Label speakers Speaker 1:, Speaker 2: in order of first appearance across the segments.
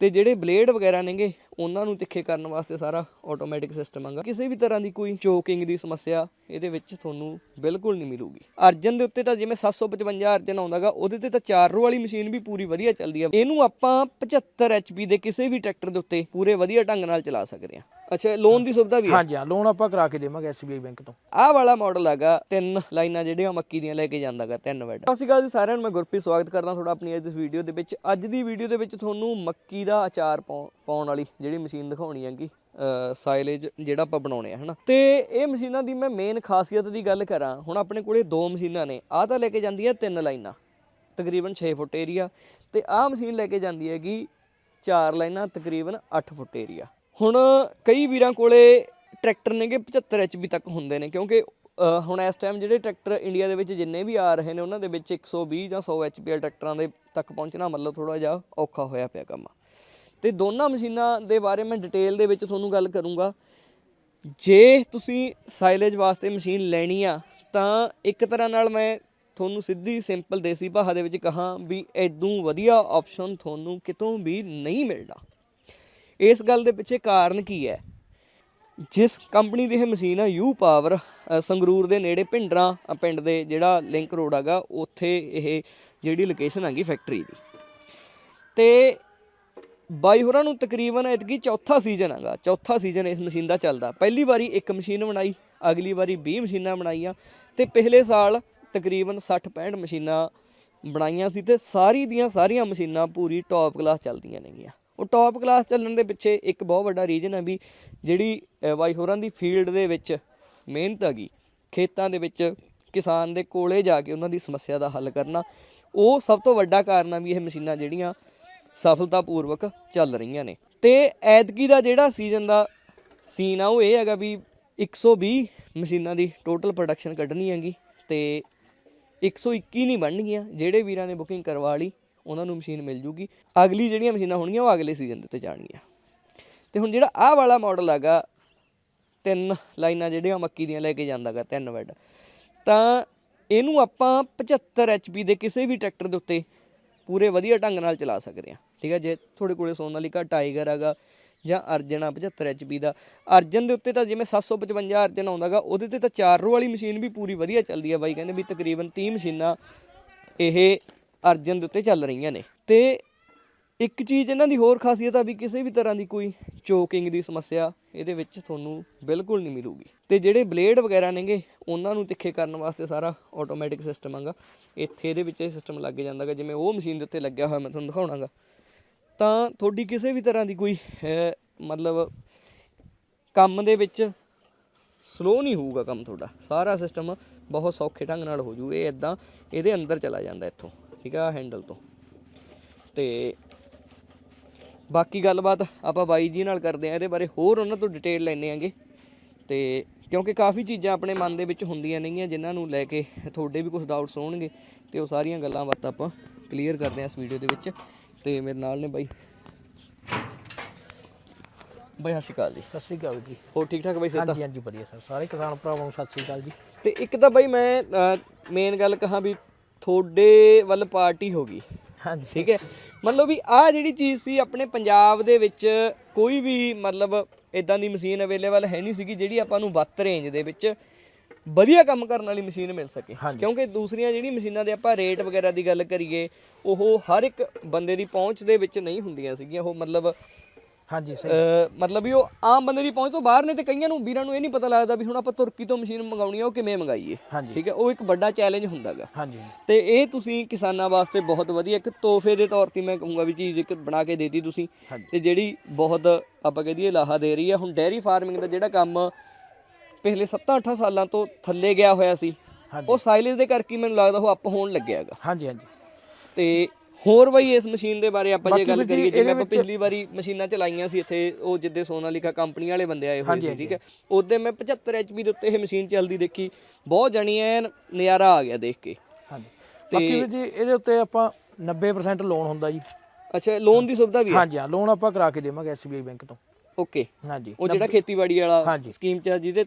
Speaker 1: ਤੇ ਜਿਹੜੇ ਬਲੇਡ ਵਗੈਰਾ ਨੇਗੇ, ਉਹਨਾਂ ਨੂੰ ਤਿੱਖੇ ਕਰਨ ਵਾਸਤੇ ਸਾਰਾ ਆਟੋਮੈਟਿਕ ਸਿਸਟਮ ਆਗਾ। ਕਿਸੇ ਵੀ ਤਰ੍ਹਾਂ ਦੀ ਕੋਈ ਚੋਕਿੰਗ ਦੀ ਸਮੱਸਿਆ ਇਹਦੇ ਵਿੱਚ ਤੁਹਾਨੂੰ ਬਿਲਕੁਲ ਨਹੀਂ ਮਿਲੂਗੀ। ਅਰਜਨ ਦੇ ਉੱਤੇ ਤਾਂ ਜਿਵੇਂ 755 ਅਰਜਨ ਆਉਂਦਾਗਾ ਉਹਦੇ ਤੇ ਤਾਂ 4 ਰੋ ਵਾਲੀ ਮਸ਼ੀਨ ਵੀ ਪੂਰੀ ਵਧੀਆ ਚੱਲਦੀ ਆ। ਇਹਨੂੰ ਆਪਾਂ 75 ਐਚਪੀ ਦੇ ਕਿਸੇ ਵੀ ਟਰੈਕਟਰ ਦੇ ਉੱਤੇ ਪੂਰੇ ਵਧੀਆ ਢੰਗ ਨਾਲ ਚਲਾ ਸਕਦੇ ਆ। ਅੱਛਾ ਲੋਨ ਦੀ ਸੁਵਿਧਾ ਵੀ ਹੈ?
Speaker 2: ਹਾਂਜੀ ਹਾਂ ਲੋਨ ਆਪਾਂ ਕਰਾ ਕੇ ਦੇਵਾਂਗੇ SBI ਬੈਂਕ ਤੋਂ।
Speaker 1: ਆਹ ਵਾਲਾ ਮਾਡਲ ਹੈਗਾ ਤਿੰਨ ਲਾਈਨਾਂ ਜਿਹੜੀਆਂ ਮੱਕੀ ਦੀਆਂ ਲੈ ਕੇ ਜਾਂਦਾਗਾ ਤਿੰਨ ਵੈਡ ਸਤਿ ਸ਼੍ਰੀ ਅਕਾਲ ਜੀ ਸਾਰਿਆਂ ਨੂੰ ਮੈਂ ਗੁਰਪ੍ਰੀਤ ਸਵਾਗਤ ਕਰਦਾ ਤੁਹਾਡਾ ਆਪਣੀ ਅੱਜ ਦੀ ਵੀਡੀਓ ਦੇ ਵਿੱਚ। ਅੱਜ ਦੀ ਵੀਡੀਓ ਦੇ ਵਿੱਚ ਤੁਹਾਨੂੰ ਮੱਕੀ ਦਾ ਅਚਾਰ ਪਾਉ- ਪਾਉਣ ਵਾਲੀ ਜਿਹੜੀ ਮਸ਼ੀਨ ਦਿਖਾਉਣੀ ਹੈਗੀ ਸਾਈਲੇਜ ਜਿਹੜਾ ਆਪਾਂ ਬਣਾਉਣੇ ਆ ਹਨਾ? ਤੇ ਇਹ ਮਸ਼ੀਨਾਂ ਦੀ ਮੈਂ ਮੇਨ ਖਾਸੀਅਤ ਦੀ ਗੱਲ ਕਰਾਂ ਹੁਣ ਆਪਣੇ ਕੋਲੇ ਦੋ ਮਸ਼ੀਨਾਂ ਨੇ ਆਹ ਤਾਂ ਲੈ ਕੇ ਜਾਂਦੀ ਹੈ ਤਿੰਨ ਲਾਈਨਾਂ ਤਕਰੀਬਨ 6 ਫੁੱਟ ਏਰੀਆ ਤੇ ਆਹ ਮਸ਼ੀਨ ਲੈ ਕੇ ਜਾਂਦੀ ਹੈਗੀ ਚਾਰ ਲਾਈਨਾਂ ਤਕਰੀਬਨ 8 ਫੁੱਟ ਏਰੀਆ ਹੁਣ ਕਈ ਵੀਰਾਂ ਕੋਲੇ ਟਰੈਕਟਰ ਨੇਗੇ 75 ਐਚਪੀ ਤੱਕ ਹੁੰਦੇ ਨੇ, ਕਿਉਂਕਿ ਹੁਣ ਇਸ ਟਾਈਮ ਜਿਹੜੇ ਟਰੈਕਟਰ ਇੰਡੀਆ ਦੇ ਵਿੱਚ ਜਿੰਨੇ ਵੀ ਆ ਰਹੇ ਨੇ, ਉਹਨਾਂ ਦੇ ਵਿੱਚ 120 ਜਾਂ 100 ਐਚਪੀ ਵਾਲੇ ਟਰੈਕਟਰਾਂ ਦੇ ਤੱਕ ਪਹੁੰਚਣਾ ਮਤਲਬ ਥੋੜਾ ਜਿਹਾ ਔਖਾ ਹੋਇਆ ਪਿਆ ਕੰਮ ਤੇ ਦੋਨਾਂ ਮਸ਼ੀਨਾਂ ਦੇ ਬਾਰੇ ਮੈਂ ਡਿਟੇਲ ਦੇ ਵਿੱਚ ਤੁਹਾਨੂੰ ਗੱਲ ਕਰੂੰਗਾ। ਜੇ ਤੁਸੀਂ ਸਾਈਲੇਜ ਵਾਸਤੇ ਮਸ਼ੀਨ ਲੈਣੀ ਆ, ਤਾਂ ਇੱਕ ਤਰ੍ਹਾਂ ਨਾਲ ਮੈਂ ਤੁਹਾਨੂੰ ਸਿੱਧੀ ਸਿੰਪਲ ਦੇਸੀ ਭਾਸ਼ਾ ਦੇ ਵਿੱਚ ਕਹਾਂ ਵੀ ਐਦੋਂ ਵਧੀਆ ਆਪਸ਼ਨ ਤੁਹਾਨੂੰ ਕਿਤੋਂ ਵੀ ਨਹੀਂ ਮਿਲਣਾ। ਇਸ ਗੱਲ ਦੇ ਪਿੱਛੇ ਕਾਰਨ ਕੀ ਹੈ? ਜਿਸ ਕੰਪਨੀ ਦੀ ਇਹ ਮਸ਼ੀਨ ਆ, ਯੂ ਪਾਵਰ ਸੰਗਰੂਰ ਦੇ ਨੇੜੇ ਪਿੰਡਰਾਂ ਪਿੰਡ ਦੇ ਜਿਹੜਾ ਲਿੰਕ ਰੋਡ ਹੈਗਾ, ਉੱਥੇ ਇਹ ਜਿਹੜੀ ਲੋਕੇਸ਼ਨ ਹੈਗੀ ਫੈਕਟਰੀ ਦੀ। ਤੇ ਬਾਈ ਹੋਰਾਂ ਨੂੰ ਤਕਰੀਬਨ ਐਤਕੀ ਚੌਥਾ ਸੀਜ਼ਨ ਹੈਗਾ, ਚੌਥਾ ਸੀਜ਼ਨ ਇਸ ਮਸ਼ੀਨ ਦਾ ਚੱਲਦਾ। ਪਹਿਲੀ ਵਾਰੀ ਇੱਕ ਮਸ਼ੀਨ ਬਣਾਈ, ਅਗਲੀ ਵਾਰੀ 20 ਮਸ਼ੀਨਾਂ ਬਣਾਈਆਂ, ਤੇ ਪਿਛਲੇ ਸਾਲ ਤਕਰੀਬਨ 60 65 ਮਸ਼ੀਨਾਂ ਬਣਾਈਆਂ ਸੀ ਤੇ ਸਾਰੀ ਦੀਆਂ ਸਾਰੀਆਂ ਮਸ਼ੀਨਾਂ ਪੂਰੀ ਟੌਪ ਕਲਾਸ ਚੱਲਦੀਆਂ ਨੇਗੀਆਂ। ਉਹ ਟੌਪ ਕਲਾਸ ਚੱਲਣ ਦੇ ਪਿੱਛੇ ਇੱਕ ਬਹੁਤ ਵੱਡਾ ਰੀਜਨ ਹੈ ਵੀ ਜਿਹੜੀ ਅ, ਬਾਈ ਹੋਰਾਂ ਦੀ ਫੀਲਡ ਦੇ ਵਿੱਚ ਮਿਹਨਤ ਹੈਗੀ ਖੇਤਾਂ ਦੇ ਵਿੱਚ ਕਿਸਾਨ ਦੇ ਕੋਲੇ ਜਾ ਕੇ ਉਹਨਾਂ ਦੀ ਸਮੱਸਿਆ ਦਾ ਹੱਲ ਕਰਨਾ ਉਹ ਸਭ ਤੋਂ ਵੱਡਾ ਕਾਰਨ ਆ ਵੀ ਇਹ ਮਸ਼ੀਨਾਂ ਜਿਹੜੀਆਂ ਸਫਲਤਾਪੂਰਵਕ ਚੱਲ ਰਹੀਆਂ ਨੇ। ਤੇ ਐਤਕੀ ਦਾ ਜਿਹੜਾ ਸੀਜ਼ਨ ਦਾ ਸੀਨ ਆ ਉਹ ਇਹ ਹੈਗਾ ਵੀ 120 ਮਸ਼ੀਨਾਂ ਦੀ ਟੋਟਲ ਪ੍ਰੋਡਕਸ਼ਨ ਕੱਢਣੀ ਹੈਗੀ ਤੇ 121 ਨਹੀਂ ਬਣਨਗੀਆਂ ਜਿਹੜੇ ਵੀਰਾਂ ਨੇ ਬੁਕਿੰਗ ਕਰਵਾ ਲਈ ਉਹਨਾਂ ਨੂੰ ਮਸ਼ੀਨ ਮਿਲ ਜੂਗੀ। ਅਗਲੀ ਜਿਹੜੀਆਂ ਮਸ਼ੀਨਾਂ ਹੋਣਗੀਆਂ ਉਹ ਅਗਲੇ ਸੀਜ਼ਨ ਦੇ ਉੱਤੇ ਜਾਣਗੀਆਂ। ਤੇ ਹੁਣ ਜਿਹੜਾ ਆਹ ਵਾਲਾ ਮਾਡਲ ਹੈਗਾ, ਤਿੰਨ ਲਾਈਨਾਂ ਜਿਹੜੀਆਂ ਮੱਕੀ ਦੀਆਂ ਲੈ ਕੇ ਜਾਂਦਾਗਾ ਤਿੰਨ ਵੈਡ ਤਾਂ ਇਹਨੂੰ ਆਪਾਂ 75 ਐਚਪੀ ਦੇ ਕਿਸੇ ਵੀ ਟਰੈਕਟਰ ਦੇ ਉੱਤੇ ਪੂਰੇ ਵਧੀਆ ਢੰਗ ਨਾਲ ਚਲਾ ਸਕਦੇ ਹਾਂ। ਠੀਕ ਹੈ ਜੇ ਤੁਹਾਡੇ ਕੋਲੇ ਸੋਨਾਲੀਕਾ ਟਾਈਗਰ ਹੈਗਾ ਜਾਂ ਅਰਜਨ ਆ 75 ਐਚਪੀ ਦਾ। ਅਰਜਨ ਦੇ ਉੱਤੇ ਤਾਂ ਜਿਵੇਂ 755 ਅਰਜਨ ਆਉਂਦਾਗਾ ਉਹਦੇ ਤੇ ਤਾਂ 4 ਰੋ ਵਾਲੀ ਮਸ਼ੀਨ ਵੀ ਪੂਰੀ ਵਧੀਆ ਚੱਲਦੀ ਆ ਬਾਈ। ਕਹਿੰਦੇ ਵੀ ਤਕਰੀਬਨ 30 ਮਸ਼ੀਨਾਂ ਇਹ ਅਰਜਨ ਦੇ ਉੱਤੇ ਚੱਲ ਰਹੀਆਂ ਨੇ। ਤੇ ਇੱਕ ਚੀਜ਼ ਇਹਨਾਂ ਦੀ ਹੋਰ ਖਾਸੀਅਤ ਆ ਵੀ ਕਿਸੇ ਵੀ ਤਰ੍ਹਾਂ ਦੀ ਕੋਈ ਚੋਕਿੰਗ ਦੀ ਸਮੱਸਿਆ ਇਹਦੇ ਵਿੱਚ ਤੁਹਾਨੂੰ ਬਿਲਕੁਲ ਨਹੀਂ ਮਿਲੂਗੀ। ਤੇ ਜਿਹੜੇ ਬਲੇਡ ਵਗੈਰਾ ਨੇਗੇ, ਉਹਨਾਂ ਨੂੰ ਤਿੱਖੇ ਕਰਨ ਵਾਸਤੇ ਸਾਰਾ ਆਟੋਮੈਟਿਕ ਸਿਸਟਮ ਆਗਾ। ਇੱਥੇ ਇਹਦੇ ਵਿੱਚ ਇਹ ਸਿਸਟਮ ਲੱਗ ਜਾਂਦਾਗਾ, ਜਿਵੇਂ ਉਹ ਮਸ਼ੀਨ ਦੇ ਉੱਤੇ ਲੱਗਿਆ ਹੋਇਆ ਮੈਂ ਤੁਹਾਨੂੰ ਦਿਖਾਉਣਾਗਾ। ਤਾਂ ਤੁਹਾਡੀ ਕਿਸੇ ਵੀ ਤਰ੍ਹਾਂ ਦੀ ਕੋਈ ਮਤਲਬ ਕੰਮ ਦੇ ਵਿੱਚ ਸਲੋ ਨਹੀਂ ਹੋਊਗਾ ਕੰਮ ਤੁਹਾਡਾ। ਸਾਰਾ ਸਿਸਟਮ ਬਹੁਤ ਸੌਖੇ ਢੰਗ ਨਾਲ ਹੋ ਜੂ, ਇਹ ਇਦਾਂ ਇਹਦੇ ਅੰਦਰ ਚਲਾ ਜਾਂਦਾ ਇੱਥੋਂ। ਠੀਕ ਆ ਹੈਂਡਲ ਤੋਂ। ਤੇ ਬਾਕੀ ਗੱਲਬਾਤ ਆਪਾਂ ਬਾਈ ਜੀ ਨਾਲ ਕਰਦੇ ਆ ਇਹਦੇ ਬਾਰੇ ਹੋਰ ਉਹਨਾਂ ਤੋਂ ਡਿਟੇਲ ਲੈਣੇ ਆਂਗੇ। ਤੇ ਕਿਉਂਕਿ ਕਾਫੀ ਚੀਜ਼ਾਂ ਆਪਣੇ ਮਨ ਦੇ ਵਿੱਚ ਹੁੰਦੀਆਂ ਨੇਗੀਆਂ ਜਿਨ੍ਹਾਂ ਨੂੰ ਲੈ ਕੇ ਤੁਹਾਡੇ ਵੀ ਕੁਝ ਡਾਊਟਸ ਹੋਣਗੇ ਤੇ ਉਹ ਸਾਰੀਆਂ ਗੱਲਾਂ ਬਾਤਾਂ ਆਪਾਂ ਕਲੀਅਰ ਕਰਦੇ ਆ ਇਸ ਵੀਡੀਓ ਦੇ ਵਿੱਚ। ਤੇ ਮੇਰੇ ਨਾਲ ਨੇ ਬਾਈ। ਬਾਈ ਸਤਿ ਸ਼੍ਰੀ ਅਕਾਲ ਜੀ।
Speaker 2: ਸਤਿ ਸ੍ਰੀ ਅਕਾਲ ਜੀ।
Speaker 1: ਹੋਰ ਠੀਕ ਠਾਕ ਬਾਈ ਸੇਤਾ
Speaker 2: ਹਾਂਜੀ ਹਾਂਜੀ ਵਧੀਆ ਸਰ। ਸਾਰੇ ਕਿਸਾਨ ਭਰਾਵਾਂ ਨੂੰ ਸਤਿ ਸ੍ਰੀ ਅਕਾਲ ਜੀ।
Speaker 1: ਤੇ ਇੱਕ ਤਾਂ ਬਾਈ ਮੈਂ ਮੇਨ ਗੱਲ ਕਹਾਂ ਵੀ ਤੁਹਾਡੇ ਵੱਲ ਪਾਰਟੀ ਹੋ ਗਈ।
Speaker 2: ਹਾਂਜੀ।
Speaker 1: ਠੀਕ ਹੈ? ਮਤਲਬ ਵੀ ਆਹ ਜਿਹੜੀ ਚੀਜ਼ ਸੀ ਆਪਣੇ ਪੰਜਾਬ ਦੇ ਵਿੱਚ ਕੋਈ ਵੀ ਮਤਲਬ ਇਦਾਂ ਦੀ ਮਸ਼ੀਨ ਅਵੇਲੇਬਲ ਹੈ ਨਹੀਂ ਸੀਗੀ ਜਿਹੜੀ ਆਪਾਂ ਨੂੰ ਵੱਧ ਰੇਂਜ ਦੇ ਵਿੱਚ ਵਧੀਆ ਕੰਮ ਕਰਨ ਵਾਲੀ ਮਸ਼ੀਨ ਮਿਲ ਸਕੇ। ਕਿਉਂਕਿ ਦੂਸਰੀਆਂ ਜਿਹੜੀ ਮਸ਼ੀਨਾਂ ਦੇ ਆਪਾਂ ਰੇਟ ਵਗੈਰਾ ਦੀ ਗੱਲ ਕਰੀਏ ਉਹ ਹਰ ਇੱਕ ਬੰਦੇ ਦੀ ਪਹੁੰਚ ਦੇ ਵਿੱਚ ਨਹੀਂ ਹੁੰਦੀਆਂ ਸੀਗੀਆਂ। ਉਹ ਮਤਲਬ
Speaker 2: ਹਾਂਜੀ ਸਹੀ
Speaker 1: ਮਤਲਬ ਵੀ ਉਹ ਆਮ ਬੰਦੇ ਦੀ ਪਹੁੰਚ ਤੋਂ ਬਾਹਰ ਨੇ ਤੇ ਕਈਆਂ ਨੂੰ ਵੀਰਾਂ ਨੂੰ ਇਹ ਨਹੀਂ ਪਤਾ ਲੱਗਦਾ ਵੀ ਹੁਣ ਆਪਾਂ ਤੁਰਕੀ ਤੋਂ ਮਸ਼ੀਨ ਮੰਗਾਉਣੀ ਆ ਉਹ ਕਿਵੇਂ ਮੰਗਾਈਏ। ਠੀਕ ਹੈ ਉਹ ਇੱਕ ਵੱਡਾ ਚੈਲੰਜ ਹੁੰਦਾਗਾ।
Speaker 2: ਹਾਂਜੀ।
Speaker 1: ਤੇ ਇਹ ਤੁਸੀਂ ਕਿਸਾਨਾਂ ਵਾਸਤੇ ਬਹੁਤ ਵਧੀਆ ਇੱਕ ਤੋਹਫੇ ਦੇ ਤੌਰ ਤੇ ਮੈਂ ਕਹੂੰਗਾ ਵੀ ਚੀਜ਼ ਇੱਕ ਬਣਾ ਕੇ ਦੇਤੀ ਤੁਸੀਂ। ਤੇ ਜਿਹੜੀ ਬਹੁਤ ਆਪਾਂ ਕਹਿ ਦਈਏ ਲਾਹਾ ਦੇ ਰਹੀ ਹੈ ਹੁਣ ਡੈਰੀ ਫਾਰਮਿੰਗ ਦਾ ਜਿਹੜਾ ਕੰਮ ਪਿਛਲੇ 7-8 ਸਾਲਾਂ ਤੋਂ ਥੱਲੇ ਗਿਆ ਹੋਇਆ ਸੀ। ਉਹ ਸਾਈਲੇਜ ਦੇ ਕਰਕੇ ਮੈਨੂੰ ਲੱਗਦਾ ਉਹ ਅਪ ਹੋਣ ਲੱਗਿਆ ਹੈਗਾ
Speaker 2: ਹਾਂਜੀ ਹਾਂਜੀ।
Speaker 1: ਤੇ ਹੋਰ ਬਈ ਇਸ ਮਸ਼ੀਨ ਦੇ ਬਾਰੇ ਆਪਾਂ ਜੇ ਗੱਲ ਕਰੀਏ ਜਿਵੇਂ ਆਪਾਂ ਪਿਛਲੀ ਵਾਰੀ ਮਸ਼ੀਨਾਂ ਚਲਾਈਆਂ ਸੀ ਇੱਥੇ ਉਹ ਜਿੱਦੇ ਸੋਨਾਲੀਕਾ ਕੰਪਨੀ ਵਾਲੇ ਬੰਦੇ ਆਏ ਹੋਏ ਸੀ ਠੀਕ ਹੈ। ਉਹਦੇ ਮੈਂ 75 ਐਚਪੀ ਦੇ ਉੱਤੇ ਇਹ ਮਸ਼ੀਨ ਚੱਲਦੀ ਦੇਖੀ। ਬਹੁਤ ਜਣੀ ਐਨ ਨਜ਼ਾਰਾ ਆ ਗਿਆ ਦੇਖ ਕੇ।
Speaker 2: ਹਾਂਜੀ। ਬਾਕੀ ਜੀ ਇਹਦੇ ਉੱਤੇ ਆਪਾਂ 90% ਲੋਨ ਹੁੰਦਾ ਜੀ।
Speaker 1: ਅੱਛਾ ਲੋਨ ਦੀ ਸੁਵਿਧਾ ਵੀ ਹੈ?
Speaker 2: ਹਾਂਜੀ ਹਾਂ ਲੋਨ ਆਪਾਂ ਕਰਾ ਕੇ ਦੇਵਾਂਗੇ SBI ਬੈਂਕ ਤੋਂ।
Speaker 1: ਓਕੇ
Speaker 2: ਹਾਂਜੀ।
Speaker 1: ਉਹ ਜਿਹੜਾ ਖੇਤੀਬਾੜੀ ਵਾਲਾ
Speaker 2: ਹਾਂਜੀ।
Speaker 1: ਸਕੀਮ ਚ ਜਿਹਦੇ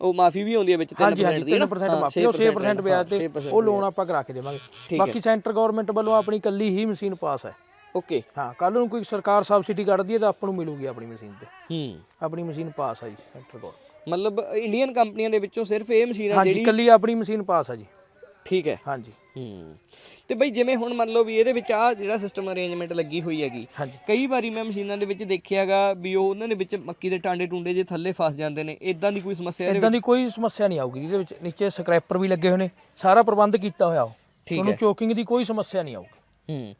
Speaker 1: ਉਹ ਮਾਫੀ ਵੀ ਹੁੰਦੀ ਹੈ ਵਿੱਚ 3%
Speaker 2: ਹਾਂਜੀ ਹਾਂਜੀ
Speaker 1: ਦੀ ਨਾ।
Speaker 2: 3% ਮਾਫੀ ਉਹ 6% ਵਿਆਜ ਤੇ ਉਹ ਲੋਨ ਆਪਾਂ ਕਰਾ ਕੇ ਦੇਵਾਂਗੇ। ਬਾਕੀ ਸੈਂਟਰ ਗਵਰਨਮੈਂਟ ਵੱਲੋਂ ਆਪਣੀ ਕੱਲੀ ਹੀ ਮਸ਼ੀਨ ਪਾਸ ਹੈ।
Speaker 1: ਓਕੇ
Speaker 2: ਹਾਂ ਕੱਲ ਨੂੰ ਕੋਈ ਸਰਕਾਰ ਸਬਸਿਡੀ ਕੱਢਦੀ ਹੈ ਤਾਂ ਆਪਾਂ ਨੂੰ ਮਿਲੂਗੀ ਆਪਣੀ ਮਸ਼ੀਨ ਤੇ।
Speaker 1: ਹੂੰ।
Speaker 2: ਆਪਣੀ ਮਸ਼ੀਨ ਪਾਸ ਆ ਜੀ ਸੈਂਟਰ ਕੋਲ
Speaker 1: ਮਤਲਬ ਇੰਡੀਅਨ ਕੰਪਨੀਆਂ ਦੇ ਵਿੱਚੋਂ ਸਿਰਫ ਇਹ ਮਸ਼ੀਨ ਆ
Speaker 2: ਹਾਂਜੀ
Speaker 1: ਜਿਹੜੀ
Speaker 2: ਕੱਲੀ ਆਪਣੀ ਮਸ਼ੀਨ ਪਾਸ ਆ ਜੀ।
Speaker 1: ਠੀਕ ਹੈ।
Speaker 2: ਹਾਂਜੀ।
Speaker 1: ਹੂੰ। ਤੇ ਬਈ ਜਿਵੇਂ ਹੁਣ ਮੰਨ ਲਓ ਵੀ ਇਹਦੇ ਵਿੱਚ ਆ ਜਿਹੜਾ ਸਿਸਟਮ ਅਰੇਂਜਮੈਂਟ ਲੱਗੀ ਹੋਈ ਹੈਗੀ ਕਈ ਵਾਰੀ ਮੈਂ ਮਸ਼ੀਨਾਂ ਦੇ ਵਿੱਚ ਦੇਖਿਆਗਾ ਵੀ ਉਹ ਉਹਨਾਂ ਦੇ ਵਿੱਚ ਮੱਕੀ ਦੇ ਟਾਂਡੇ ਟੁੰਡੇ ਜੇ ਥੱਲੇ ਫਸ ਜਾਂਦੇ ਨੇ ਇਦਾਂ ਦੀ ਕੋਈ ਸਮੱਸਿਆ ਇਹਦੇ
Speaker 2: ਇਦਾਂ ਦੀ ਕੋਈ ਸਮੱਸਿਆ ਨਹੀਂ ਆਊਗੀ ਇਹਦੇ ਵਿੱਚ ਨੀਚੇ ਸਕ੍ਰੈਪਰ ਵੀ ਲੱਗੇ ਹੋਏ ਨੇ ਸਾਰਾ ਪ੍ਰਬੰਧ ਕੀਤਾ ਹੋਇਆ ਉਹ। ਤੁਹਾਨੂੰ ਚੋਕਿੰਗ ਦੀ ਕੋਈ ਸਮੱਸਿਆ ਨਹੀਂ ਆਊਗੀ।
Speaker 1: ਹੂੰ।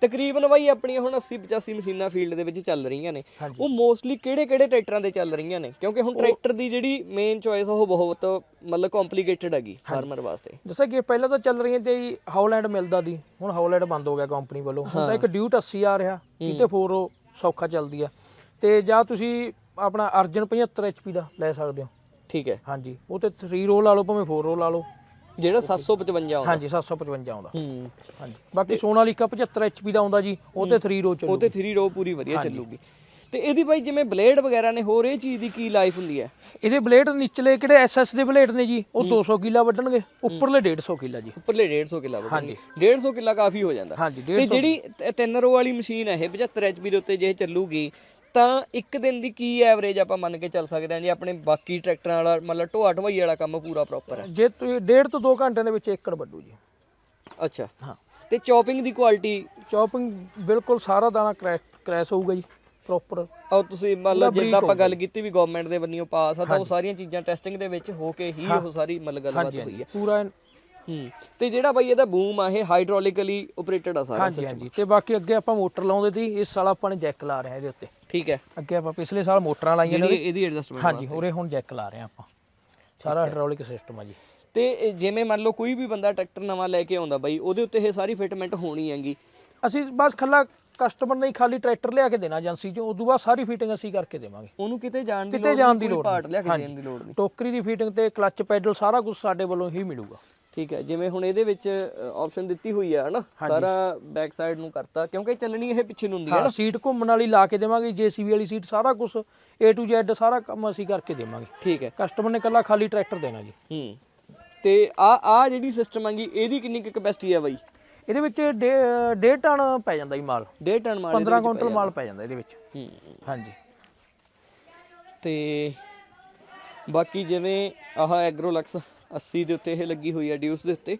Speaker 1: ਤਕਰੀਬਨ ਬਾਈ ਆਪਣੀਆਂ ਹੁਣ 80 85 ਮਸ਼ੀਨਾਂ ਫੀਲਡ ਦੇ ਵਿੱਚ ਚੱਲ ਰਹੀਆਂ ਨੇ। ਉਹ ਮੋਸਟਲੀ ਕਿਹੜੇ ਕਿਹੜੇ ਟਰੈਕਟਰਾਂ ਤੇ ਚੱਲ ਰਹੀਆਂ ਨੇ? ਕਿਉਂਕਿ ਹੁਣ ਟਰੈਕਟਰ ਦੀ ਜਿਹੜੀ ਮੇਨ ਚੋਇਸ ਉਹ ਬਹੁਤ ਮਤਲਬ ਕੰਪਲਿਕੇਟਡ ਹੈਗੀ ਫਾਰਮਰ ਵਾਸਤੇ।
Speaker 2: ਦੱਸਿਆ ਕਿ ਪਹਿਲਾਂ ਤਾਂ ਚੱਲ ਰਹੀਆਂ ਤੇ ਹਾਲੈਂਡ ਮਿਲਦਾ ਦੀ। ਹੁਣ ਹਾਲੈਂਡ ਬੰਦ ਹੋ ਗਿਆ ਕੰਪਨੀ ਵੱਲੋਂ। ਹੁਣ ਤਾਂ ਇੱਕ ਡਿਊਟ 80 ਆ ਰਿਹਾ। ਕਿਤੇ ਫੋਰ ਉਹ ਸੌਖਾ ਚੱਲਦੀ ਆ। ਤੇ ਜਾਂ ਤੁਸੀਂ ਆਪਣਾ ਅਰਜਨ 75 HP ਦਾ ਲੈ ਸਕਦੇ ਹੋ।
Speaker 1: ਠੀਕ ਹੈ।
Speaker 2: ਹਾਂਜੀ। ਉਹ ਤੇ 3 ਰੋ ਲਾ ਲਓ ਭਾਵੇਂ 4 ਰੋ ਲਾ ਲਓ।
Speaker 1: ਜਿਹੜਾ 755 ਆਉਂਦਾ।
Speaker 2: ਹਾਂਜੀ 755 ਆਉਂਦਾ।
Speaker 1: ਹੂੰ।
Speaker 2: ਹਾਂਜੀ। ਬਾਕੀ ਸੋਨਾਲੀਕਾ 75 HP ਦਾ ਆਉਂਦਾ ਜੀ ਉਹ ਤੇ 3 ਰੋ ਚੱਲੂ
Speaker 1: ਉਹ ਤੇ 3 ਰੋ ਪੂਰੀ ਵਧੀਆ ਚੱਲੂਗੀ। ਤੇ ਇਹਦੀ ਬਾਈ ਜਿਵੇਂ ਬਲੇਡ ਵਗੈਰਾ ਨੇ ਹੋਰ ਇਹ ਚੀਜ਼ ਦੀ ਕੀ ਲਾਈਫ ਹੁੰਦੀ ਹੈ?
Speaker 2: ਇਹਦੇ ਬਲੇਡ ਨਿਚਲੇ ਕਿਹੜੇ ਐਸਐਸ ਦੇ ਬਲੇਡ ਨੇ ਜੀ? ਉਹ 200 ਕਿੱਲਾ ਵੱਢਣਗੇ ਉੱਪਰਲੇ 150 ਕਿੱਲਾ ਜੀ।
Speaker 1: ਉੱਪਰਲੇ 150 ਕਿੱਲਾ ਵੱਢਣਗੇ। 150 ਕਿੱਲਾ ਕਾਫੀ ਹੋ ਜਾਂਦਾ। ਤੇ ਜਿਹੜੀ ਤਿੰਨ ਰੋ ਵਾਲੀ ਮਸ਼ੀਨ ਹੈ ਇਹ 75 ਐਚਪੀ ਦੇ ਉੱਤੇ ਜੇ ਚੱਲੂਗੀ ਤਾਂ ਇੱਕ ਦਿਨ ਦੀ ਕੀ ਐਵਰੇਜ ਆਪਾਂ ਮੰਨ ਕੇ ਚੱਲ ਸਕਦੇ ਹਾਂ ਜੇ ਆਪਣੇ ਬਾਕੀ ਟਰੈਕਟਰਾਂ ਵਾਲਾ ਮਤਲਬ ਢੋਆ ਢਵਾਈ ਵਾਲਾ ਕੰਮ ਪੂਰਾ ਪ੍ਰੋਪਰ ਹੈ?
Speaker 2: ਜੇ ਤੁਸੀਂ ਡੇਢ ਤੋਂ 2 ਘੰਟੇ ਦੇ ਵਿੱਚ ਏਕੜ ਵੱਢੂ ਜੀ।
Speaker 1: ਅੱਛਾ।
Speaker 2: ਹਾਂ।
Speaker 1: ਤੇ ਚੌਪਿੰਗ ਦੀ ਕੁਆਲਿਟੀ
Speaker 2: ਚੌਪਿੰਗ ਬਿਲਕੁਲ ਸਾਰਾ ਦਾਣਾ ਕ੍ਰੈਸ਼ ਹੋਊਗਾ ਜੀ ਪ੍ਰੋਪਰ
Speaker 1: ਉਹ ਤੁਸੀਂ ਮਤਲਬ ਜਿੱਦਾਂ ਆਪਾਂ ਗੱਲ ਕੀਤੀ ਵੀ ਗਵਰਨਮੈਂਟ ਦੇ ਬੰਨਿਓ ਪਾਸ ਆ ਤਾਂ ਉਹ ਸਾਰੀਆਂ ਚੀਜ਼ਾਂ ਟੈਸਟਿੰਗ ਦੇ ਵਿੱਚ ਹੋ ਕੇ ਹੀ ਉਹ ਸਾਰੀ ਮਤਲਬ ਗੱਲਬਾਤ ਹੋਈ ਹੈ।
Speaker 2: ਪੂਰਾ
Speaker 1: ਹੂੰ। ਤੇ ਜਿਹੜਾ ਬਾਈ ਇਹਦਾ ਬੂਮ ਆ ਇਹ ਹਾਈਡ੍ਰੋਲਿਕਲੀ ਆਪਰੇਟਡ ਆ ਸਾਰਾ
Speaker 2: ਹਾਂਜੀ ਤੇ ਬਾਕੀ ਅੱਗੇ ਆਪਾਂ ਮੋਟਰ ਲਾਉਂਦੇ ਸੀ ਇਸ ਸਾਲ ਆਪਾਂ ਨੇ ਜੈਕ ਲਾ ਰਹੇ ਇਹਦੇ ਉੱਤੇ।
Speaker 1: ਠੀਕ ਹੈ।
Speaker 2: ਅੱਗੇ ਆਪਾਂ ਪਿਛਲੇ ਸਾਲ ਮੋਟਰਾਂ ਲਾਈਆਂ ਨੇ
Speaker 1: ਜਿਹੜੀ ਇਹਦੀ ਐਡਜਸਟਮੈਂਟ
Speaker 2: ਹਾਂਜੀ ਉਰੇ ਹੁਣ ਜੈਕ ਲਾ ਰਹੇ ਹਾਂ ਆਪਾਂ। ਸਾਰਾ ਹਾਈਡ੍ਰੋਲਿਕ ਸਿਸਟਮ ਆ ਜੀ।
Speaker 1: ਤੇ ਜਿਵੇਂ ਮੰਨ ਲਓ ਕੋਈ ਵੀ ਬੰਦਾ ਟਰੈਕਟਰ ਨਵਾਂ ਲੈ ਕੇ ਆਉਂਦਾ ਬਾਈ ਉਹਦੇ ਉੱਤੇ ਇਹ ਸਾਰੀ ਫਿਟਮੈਂਟ ਹੋਣੀ ਹੈਗੀ।
Speaker 2: ਅਸੀਂ ਬਸ ਖੱਲਾ ਕਸਟਮਰ ਨੇ ਖਾਲੀ ਟਰੈਕਟਰ ਲਿਆ ਕੇ ਦੇਣਾ ਏਜੰਸੀ 'ਚ ਉਦੋਂ ਬਾਅਦ ਸਾਰੀ ਫਿਟਿੰਗ ਅਸੀਂ ਕਰਕੇ ਦੇਵਾਂਗੇ।
Speaker 1: ਉਹਨੂੰ ਕਿਤੇ ਜਾਣ ਦੀ
Speaker 2: ਲੋੜ
Speaker 1: ਪਾਰਟ ਲਿਆ ਕੇ। ਦੇਣ ਦੀ ਲੋੜ ਨਹੀਂ।
Speaker 2: ਟੋਕਰੀ ਦੀ ਫਿਟਿੰਗ ਤੇ ਕਲੱਚ ਪੈਡਲ ਸਾਰਾ ਕੁਝ ਸਾਡੇ ਵੱਲੋਂ ਹੀ ਮਿਲੂਗਾ।
Speaker 1: ਠੀਕ ਹੈ ਜਿਵੇਂ ਹੁਣ ਇਹਦੇ ਵਿੱਚ ਆਪਸ਼ਨ ਦਿੱਤੀ ਹੋਈ ਆ ਹਨਾ? ਸਾਰਾ ਬੈਕ ਸਾਈਡ ਨੂੰ ਕਰਤਾ ਕਿਉਂਕਿ ਚੱਲਣੀ ਇਹ ਪਿੱਛੇ ਨੂੰ ਹੁੰਦੀ ਹੈ
Speaker 2: ਹਾਂ ਸੀਟ ਘੁੰਮਣ ਵਾਲੀ ਲਾ ਕੇ ਦੇਵਾਂਗੇ ਜੀਸੀਬੀ ਵਾਲੀ ਸੀਟ ਸਾਰਾ ਕੁਝ A to Z ਸਾਰਾ ਕੰਮ ਅਸੀਂ ਕਰਕੇ ਦੇਵਾਂਗੇ।
Speaker 1: ਠੀਕ ਹੈ।
Speaker 2: ਕਸਟਮਰ ਨੇ ਕੱਲਾ ਖਾਲੀ ਟਰੈਕਟਰ ਦੇਣਾ ਜੀ।
Speaker 1: ਹੂੰ। ਤੇ ਆ ਆ ਜਿਹੜੀ ਸਿਸਟਮ ਹੈਗੀ ਇਹਦੀ ਕਿੰਨੀ ਕੁ ਕਪੈਸਿਟੀ ਆ ਬਾਈ?
Speaker 2: ਇਹਦੇ ਵਿੱਚ ਡੇ- ਡੇਢ ਟਨ ਪੈ ਜਾਂਦਾ ਜੀ ਮਾਲ।
Speaker 1: 1.5 ਟਨ ਮਾਲ
Speaker 2: 15 ਕੁਇੰਟਲ ਮਾਲ ਪੈ ਜਾਂਦਾ ਇਹਦੇ ਵਿੱਚ।
Speaker 1: ਹੂੰ।
Speaker 2: ਹਾਂਜੀ।
Speaker 1: ਤੇ ਬਾਕੀ ਜਿਵੇਂ ਆਹ ਐਗਰੋਲਕਸ 80 ਦੇ ਉੱਤੇ ਇਹ ਲੱਗੀ ਹੋਈ ਹੈ ਡਿਊਸ ਦੇ ਉੱਤੇ।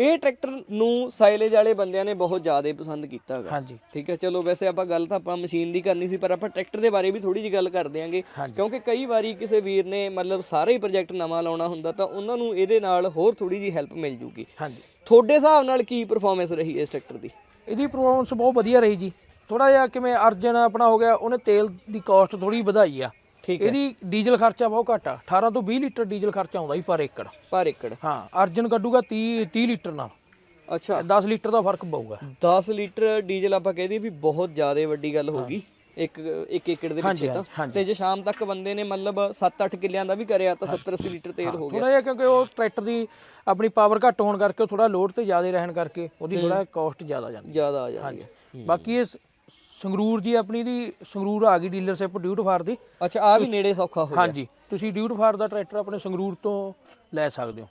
Speaker 1: ਇਹ ਟਰੈਕਟਰ ਨੂੰ ਸਾਈਲੇਜ ਵਾਲੇ ਬੰਦਿਆਂ ਨੇ ਬਹੁਤ ਜ਼ਿਆਦਾ ਪਸੰਦ ਕੀਤਾ ਹੈਗਾ।
Speaker 2: ਹਾਂਜੀ।
Speaker 1: ਠੀਕ ਹੈ ਚਲੋ ਵੈਸੇ ਆਪਾਂ ਗੱਲ ਤਾਂ ਆਪਾਂ ਮਸ਼ੀਨ ਦੀ ਕਰਨੀ ਸੀ ਪਰ ਆਪਾਂ ਟਰੈਕਟਰ ਦੇ ਬਾਰੇ ਵੀ ਥੋੜੀ ਜਿਹੀ ਗੱਲ ਕਰ ਦਿਆਂਗੇ। ਕਿਉਂਕਿ ਕਈ ਵਾਰੀ ਕਿਸੇ ਵੀਰ ਨੇ ਮਤਲਬ ਸਾਰਾ ਹੀ ਪ੍ਰੋਜੈਕਟ ਨਵਾਂ ਲਾਉਣਾ ਹੁੰਦਾ ਤਾਂ ਉਹਨਾਂ ਨੂੰ ਇਹਦੇ ਨਾਲ ਹੋਰ ਥੋੜੀ ਜਿਹੀ ਹੈਲਪ ਮਿਲ ਜੂਗੀ।
Speaker 2: ਹਾਂਜੀ।
Speaker 1: ਤੁਹਾਡੇ ਹਿਸਾਬ ਨਾਲ ਕੀ ਪਰਫਾਰਮੈਂਸ ਰਹੀ ਇਸ ਟਰੈਕਟਰ ਦੀ?
Speaker 2: ਇਹਦੀ ਪਰਫਾਰਮੈਂਸ ਬਹੁਤ ਵਧੀਆ ਰਹੀ ਜੀ। ਥੋੜਾ ਜਿਹਾ ਕਿਵੇਂ ਅਰਜਨ ਆਪਣਾ ਹੋ ਗਿਆ ਉਹਨੇ ਤੇਲ ਦੀ ਕਾਸਟ ਥੋੜੀ ਵਧਾਈ ਆ।
Speaker 1: ਠੀਕ ਹੈ।
Speaker 2: ਇਹਦੀ ਡੀਜ਼ਲ ਖਰਚਾ ਬਹੁਤ ਘੱਟ ਆ। 18 ਤੋਂ 20 ਲੀਟਰ ਡੀਜ਼ਲ ਖਰਚਾ ਆਉਂਦਾ ਜੀ ਪਰ ਏਕੜ।
Speaker 1: ਪਰ ਏਕੜ।
Speaker 2: ਹਾਂ ਅਰਜਨ ਕੱਢੂਗਾ 30 30 ਲੀਟਰ ਨਾਲ।
Speaker 1: ਅੱਛਾ।
Speaker 2: 10 ਲੀਟਰ ਦਾ ਫ਼ਰਕ ਪਊਗਾ।
Speaker 1: 10 ਲੀਟਰ ਡੀਜ਼ਲ ਆਪਾਂ ਕਹਦੇ ਵੀ ਬਹੁਤ ਜ਼ਿਆਦਾ ਵੱਡੀ ਗੱਲ ਹੋ ਗਈ। ਇੱਕ ਇੱਕ ਏਕੜ ਦੇ ਪਿੱਛੇ ਤਾਂ। ਤੇ ਜੇ ਸ਼ਾਮ ਤੱਕ ਬੰਦੇ ਨੇ ਮਤਲਬ 7-8 ਕਿੱਲਿਆਂ ਦਾ ਵੀ ਕਰਿਆ ਤਾਂ 70-80 ਲੀਟਰ ਤੇਲ ਹੋ ਗਿਆ।
Speaker 2: ਥੋੜਾ ਜਿਹਾ ਕਿਉਂਕਿ ਉਹ ਟਰੈਕਟਰ ਦੀ ਆਪਣੀ ਪਾਵਰ ਘੱਟ ਹੋਣ ਕਰਕੇ ਥੋੜਾ ਲੋਡ ਤੇ ਜ਼ਿਆਦਾ ਰਹਿਣ ਕਰਕੇ ਉਹਦੀ ਥੋੜਾ ਕਾਸਟ ਜ਼ਿਆਦਾ ਜਾਂਦੀ
Speaker 1: ਜ਼ਿਆਦਾ ਆ ਜਾਂਦੀ ਹੈ।
Speaker 2: ਬਾਕੀ ਇਹ ਸੰਗਰੂਰ ਜੀ ਆਪਣੀ ਦੀ ਸੰਗਰੂਰ ਆ ਗਈ ਡੀਲਰਸ਼ਿਪ ਡਿਊਟ ਫਾਰ ਦੀ।
Speaker 1: ਅੱਛਾ ਆ ਵੀ ਨੇੜੇ ਸੌਖਾ ਹੋ ਗਿਆ।
Speaker 2: ਹਾਂਜੀ ਤੁਸੀਂ ਡਿਊਟ ਫਾਰ ਦਾ ਟਰੈਕਟਰ ਆਪਣੇ ਸੰਗਰੂਰ ਤੋਂ ਲੈ ਸਕਦੇ ਹੋ।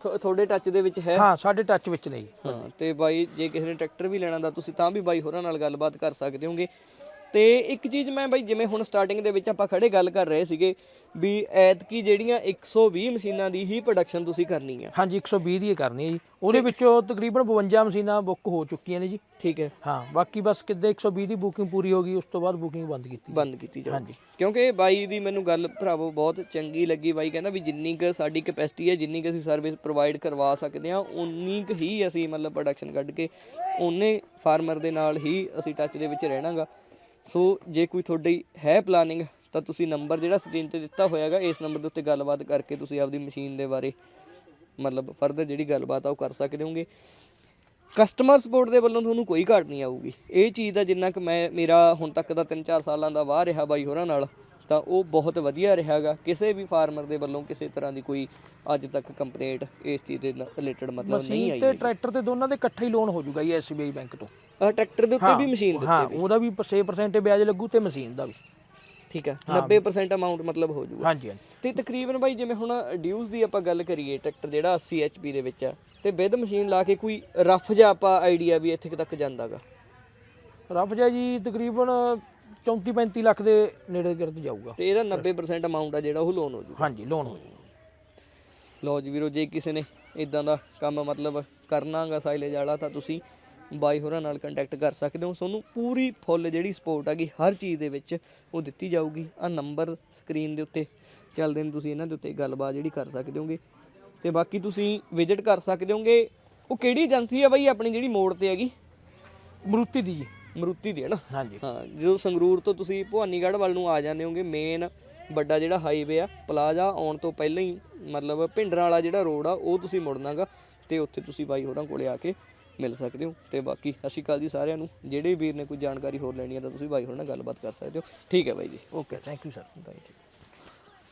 Speaker 1: ਤੁਹਾਡੇ ਟੱਚ ਦੇ ਵਿੱਚ ਹੈ?
Speaker 2: ਹਾਂ ਸਾਡੇ ਟੱਚ ਵਿੱਚ ਨਹੀਂ
Speaker 1: ਹਾਂ ਤੇ ਬਾਈ ਜੇ ਕਿਸੇ ਨੇ ਟਰੈਕਟਰ ਵੀ ਲੈਣਾ ਦਾ ਤੁਸੀਂ ਤਾਂ ਵੀ ਬਾਈ ਹੋਰਾਂ ਨਾਲ ਗੱਲਬਾਤ ਕਰ ਸਕਦੇ ਹੋਗੇ। ਤੇ ਇੱਕ ਚੀਜ਼ ਮੈਂ ਬਾਈ ਜਿਵੇਂ ਹੁਣ ਸਟਾਰਟਿੰਗ ਦੇ ਵਿੱਚ ਆਪਾਂ ਖੜੇ ਗੱਲ ਕਰ ਰਹੇ ਸੀਗੇ ਵੀ ਐਤਕੀ ਜਿਹੜੀਆਂ 120 ਮਸ਼ੀਨਾਂ ਦੀ ਹੀ ਪ੍ਰੋਡਕਸ਼ਨ ਤੁਸੀਂ ਕਰਨੀ ਆ।
Speaker 2: ਹਾਂਜੀ 120 ਦੀ ਕਰਨੀ ਹੈ ਜੀ। ਉਹਦੇ ਵਿੱਚੋਂ ਤਕਰੀਬਨ 52 ਮਸ਼ੀਨਾਂ ਬੁੱਕ ਹੋ ਚੁੱਕੀਆਂ ਨੇ ਜੀ।
Speaker 1: ਠੀਕ ਹੈ।
Speaker 2: ਹਾਂ ਬਾਕੀ ਬਸ ਕਿੱਦੇ 120 ਦੀ ਬੁਕਿੰਗ ਪੂਰੀ ਹੋ ਗਈ ਉਸ ਤੋਂ ਬਾਅਦ ਬੁਕਿੰਗ ਬੰਦ ਕੀਤੀ
Speaker 1: ਬੰਦ ਕੀਤੀ ਜਾਊ।
Speaker 2: ਹਾਂਜੀ।
Speaker 1: ਕਿਉਂਕਿ ਬਾਈ ਦੀ ਮੈਨੂੰ ਗੱਲ ਭਰਾਵੋ ਬਹੁਤ ਚੰਗੀ ਲੱਗੀ ਬਾਈ ਕਹਿੰਦਾ ਵੀ ਜਿੰਨੀ ਕੁ ਸਾਡੀ ਕਪੈਸਿਟੀ ਹੈ ਜਿੰਨੀ ਕੁ ਅਸੀਂ ਸਰਵਿਸ ਪ੍ਰੋਵਾਈਡ ਕਰਵਾ ਸਕਦੇ ਹਾਂ ਉਨੀ ਕੁ ਹੀ ਅਸੀਂ ਮਤਲਬ ਪ੍ਰੋਡਕਸ਼ਨ ਕੱਢ ਕੇ ਉਹਨੇ ਫਾਰਮਰ ਦੇ ਨਾਲ ਹੀ ਅਸੀਂ ਟੱਚ ਦੇ ਵਿੱਚ ਰਹਿਣਾਗਾ। ਸੋ ਜੇ ਕੋਈ ਤੁਹਾਡੀ ਹੈ ਪਲਾਨਿੰਗ ਤਾਂ ਤੁਸੀਂ ਨੰਬਰ ਜਿਹੜਾ ਸਕਰੀਨ ਤੇ ਦਿੱਤਾ ਹੋਇਆਗਾ ਇਸ ਨੰਬਰ ਦੇ ਉੱਤੇ ਗੱਲਬਾਤ ਕਰਕੇ ਤੁਸੀਂ ਆਪਦੀ ਮਸ਼ੀਨ ਦੇ ਬਾਰੇ ਮਤਲਬ ਫਰਦਰ ਜਿਹੜੀ ਗੱਲਬਾਤ ਆ ਉਹ ਕਰ ਸਕਦੇ ਹੋਗੇ। ਕਸਟਮਰ ਸਪੋਰਟ ਦੇ ਵੱਲੋਂ ਤੁਹਾਨੂੰ ਕੋਈ ਘਾਟ ਨਹੀਂ ਆਊਗੀ। ਇਹ ਚੀਜ਼ ਦਾ ਜਿੰਨਾ ਕਿ ਮੈਂ ਮੇਰਾ ਹੁਣ ਤੱਕ ਦਾ 3-4 ਸਾਲਾਂ ਦਾ ਵਾਹ ਰਿਹਾ ਬਾਈ ਹੋਰਾਂ ਨਾਲ ਤਾਂ ਉਹ ਬਹੁਤ ਵਧੀਆ ਰਿਹਾਗਾ ਕਿਸੇ ਵੀ ਫਾਰਮਰ ਦੇ ਵੱਲੋਂ ਕਿਸੇ ਤਰ੍ਹਾਂ ਦੀ ਕੋਈ ਅੱਜ ਤੱਕ ਕੰਪਲੇਂਟ ਇਸ ਚੀਜ਼ ਦੇ ਰਿਲੇਟਡ ਮਤਲਬ ਨਹੀਂ
Speaker 2: ਮਸ਼ੀਨ
Speaker 1: ਆਈ
Speaker 2: ਤੇ ਟਰੈਕਟਰ ਤੇ ਦੋਨਾਂ ਦੇ ਇਕੱਠਾ ਹੀ ਲੋਨ ਹੋ ਜਾਊਗਾ ਜੀ ਐਸਬੀਆਈ ਬੈਂਕ ਤੋਂ।
Speaker 1: ਟਰੈਕਟਰ ਦੇ ਉੱਤੇ ਵੀ ਮਸ਼ੀਨ ਦੇ
Speaker 2: ਹਾਂ ਉਹਦਾ ਵੀ 6% ਵਿਆਜ ਲੱਗੂ ਤੇ ਮਸ਼ੀਨ ਦਾ ਵੀ।
Speaker 1: ਠੀਕ ਹੈ 90% ਅਮਾਉਂਟ ਮਤਲਬ ਹੋ ਜਾਊਗਾ।
Speaker 2: ਹਾਂਜੀ ਹਾਂਜੀ।
Speaker 1: ਤੇ ਤਕਰੀਬਨ ਬਾਈ ਜਿਵੇਂ ਹੁਣ ਡਿਊਸ ਦੀ ਆਪਾਂ ਗੱਲ ਕਰੀਏ ਟਰੈਕਟਰ ਜਿਹੜਾ 80 HP ਦੇ ਵਿੱਚ ਆ ਤੇ ਵਿਦ ਮਸ਼ੀਨ ਲਾ ਕੇ ਕੋਈ ਰਫ ਜਿਹਾ ਆਪਾਂ ਆਈਡੀਆ ਵੀ ਇੱਥੇ ਕੁ ਤੱਕ ਜਾਂਦਾਗਾ?
Speaker 2: ਰਫ ਜਿਹਾ ਜੀ ਤਕਰੀਬਨ 34 35 ਲੱਖ ਦੇ ਨੇੜੇ ਗਿਰਦ ਜਾਊਗਾ।
Speaker 1: ਤੇ ਇਹਦਾ 90% ਅਮਾਉਂਟ ਆ ਜਿਹੜਾ ਉਹ ਲੋਨ ਹੋ ਜੂਗਾ
Speaker 2: ਹਾਂਜੀ ਲੋਨ ਹੋ ਜਾਊਗਾ।
Speaker 1: ਲਓ ਜੀ ਵੀਰੋ ਜੇ ਕਿਸੇ ਨੇ ਇਦਾਂ ਦਾ ਕੰਮ ਮਤਲਬ ਕਰਨਾਗਾ ਸਾਈਲੇਜ ਵਾਲਾ ਤਾਂ ਤੁਸੀਂ ਬਾਈ ਹੋਰਾਂ ਨਾਲ ਕੰਟੈਕਟ ਕਰ ਸਕਦੇ ਹੋ। ਤੁਹਾਨੂੰ ਪੂਰੀ ਫੁੱਲ ਜਿਹੜੀ ਸਪੋਰਟ ਹੈਗੀ ਹਰ ਚੀਜ਼ ਦੇ ਵਿੱਚ ਉਹ ਦਿੱਤੀ ਜਾਊਗੀ। ਆ ਨੰਬਰ ਸਕਰੀਨ ਦੇ ਉੱਤੇ ਚੱਲਦੇ ਨੇ ਤੁਸੀਂ ਇਹਨਾਂ ਦੇ ਉੱਤੇ ਗੱਲਬਾਤ ਜਿਹੜੀ ਕਰ ਸਕਦੇ ਹੋਗੇ। ਤੇ ਬਾਕੀ ਤੁਸੀਂ ਵਿਜ਼ਿਟ ਕਰ ਸਕਦੇ ਹੋਗੇ। ਉਹ ਕਿਹੜੀ ਏਜੰਸੀ ਹੈ ਬਾਈ ਆਪਣੀ ਜਿਹੜੀ ਮੋੜ ਤੇ ਹੈਗੀ?
Speaker 2: ਮਰੂਤੀ ਦੀ ਜੀ।
Speaker 1: ਮਰੂਤੀ ਦੀ ਹੈ ਨਾ?
Speaker 2: ਹਾਂਜੀ।
Speaker 1: ਹਾਂ ਜਦੋਂ ਸੰਗਰੂਰ ਤੋਂ ਤੁਸੀਂ ਭਵਾਨੀਗੜ੍ਹ ਵੱਲ ਨੂੰ ਆ ਜਾਂਦੇ ਹੋਗੇ ਮੇਨ ਵੱਡਾ ਜਿਹੜਾ ਹਾਈਵੇ ਆ ਪਲਾਜ਼ਾ ਆਉਣ ਤੋਂ ਪਹਿਲਾਂ ਹੀ ਮਤਲਬ ਭਿੰਡਰਾਂ ਵਾਲਾ ਜਿਹੜਾ ਰੋਡ ਆ ਉਹ ਤੁਸੀਂ ਮੁੜਨਾਗਾ ਤੇ ਉੱਥੇ ਤੁਸੀਂ ਬਾਈ ਹੋਰਾਂ ਕੋਲੇ ਆ ਕੇ ਮਿਲ ਸਕਦੇ ਹੋ। ਤੇ ਬਾਕੀ ਸਤਿ ਸ਼੍ਰੀ ਅਕਾਲ ਜੀ ਸਾਰਿਆਂ ਨੂੰ। ਜਿਹੜੇ ਵੀਰ ਨੇ ਕੋਈ ਜਾਣਕਾਰੀ ਹੋਰ ਲੈਣੀ ਹੈ ਤਾਂ ਤੁਸੀਂ ਬਾਈ ਹੋਰ ਨਾਲ ਗੱਲਬਾਤ ਕਰ ਸਕਦੇ ਹੋ। ਠੀਕ ਹੈ ਬਾਈ ਜੀ।
Speaker 2: Okay thank you sir
Speaker 1: thank you